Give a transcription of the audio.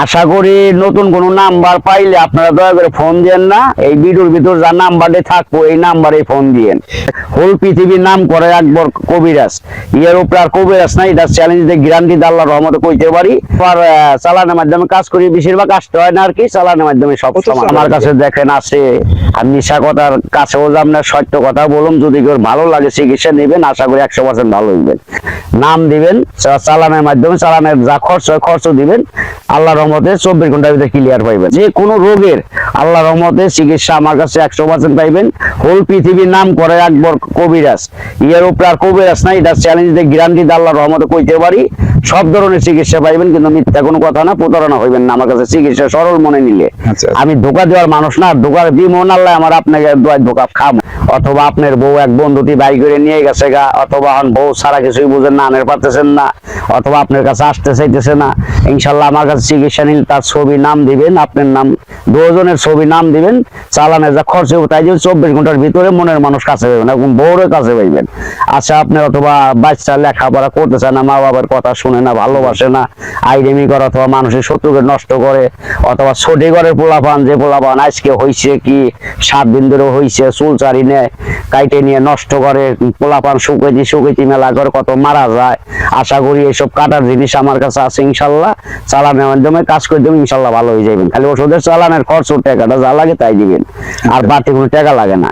আশা করি নতুন কোনো নাম্বার পাইলে আপনারা দয়া করে ফোন দিয়েন না। এই ভিডিওর ভিতর যা নাম্বারটি থাকব এই নাম্বারে ফোন দিয়েন। হোল পৃথিবীর নাম করে আকবর কবিরাজ। ইয়ের উপরে আর কবিরাজ নাই এটা চ্যালেঞ্জ দিয়ে গ্যারান্টি আল্লাহ রহমতে কইতে পারি। আর চালানের মাধ্যমে কাজ করি বেশিরভাগ আসতে হয় না আর কি চালানের মাধ্যমে সব সময় আমার কাছে দেখেন আছে আমি মিশা কথার কাছেও যে আপনার সত্য কথা বলুন যদি কেউ ভালো লাগে চিকিৎসা নেবেন আশা করি একশো পার্সেন্ট ভালো হইবেন। নাম দিবেন চালানের মাধ্যমে চালানের যা খরচ হয় খরচ দিবেন। আল্লাহ রহমতে চব্বিশ ঘণ্টার ভিতরে ক্লিয়ার পাইবেন। যে কোনো রোগের আল্লাহ রহমতে চিকিৎসা আমার কাছে একশো পার্সেন্ট পাইবেন। হোল পৃথিবীর নাম করে আকবর কবিরাজ। ইয়ের উপরে আর কবিরাজ নাই এটা চ্যালেঞ্জ দিয়ে গ্যারান্টি আল্লাহ রহমতে কইতে পারি। সব ধরনের চিকিৎসা পাইবেন কিন্তু মিথ্যা কোনো কথা না প্রতারণা হইবেন না আমার কাছে। চিকিৎসা সরল মনে নিলে। আচ্ছা। আমি ধোকা দেওয়ার মানুষ না ধোকা দিব না আল্লাহ আমার আপনাকে ধোকা খাম। অথবা আপনার বউ এক বন্ধুটি বাই করে নিয়ে গেছে গা অথবা বউ সারা কিছুই বুঝেন না আনের পারতেছেন না। অথবা আপনার কাছে আসতে চাইতেছে না, ইনশাল্লাহ আমার কাছে চিকিৎসা নিলে তার ছবি নাম দিবেন, আপনার নাম, দুজনের ছবি নাম দিবেন চালানে যা খরচ হবে তাই যে চব্বিশ ঘণ্টার ভিতরে মনের মানুষ কাছে পাইবেন এবং বউরের কাছে পাইবেন। আচ্ছা আপনি অথবা বাচ্চা লেখাপড়া করতেছে না মা বাবার কথা শুনে না, ভালোবাসে না, আইডেমি করে অথবা মানুষের শত্রুকে নষ্ট করে, অথবা ছোটি ঘরের পোলাপান, যে পোলাপান আজকে হইছে কি, সাত দিন ধরে হইছে, চুল চারি নেয় কাইটে নিয়ে নষ্ট করে, পোলাপান শুকেছি শুকেছি মেলা করে কত মারা যায়, আশা করি এইসব কাটার জিনিস আমার কাছে আছে ইনশাল্লাহ। চালানের মাধ্যমে কাজ করে দেবেন ইনশাল্লাহ ভালো হয়ে যাবেন। খালি ওষুধের চালানের খরচ টাকাটা যা লাগে তাই দিবেন। আর বাড়তি কোনো টাকা লাগে না।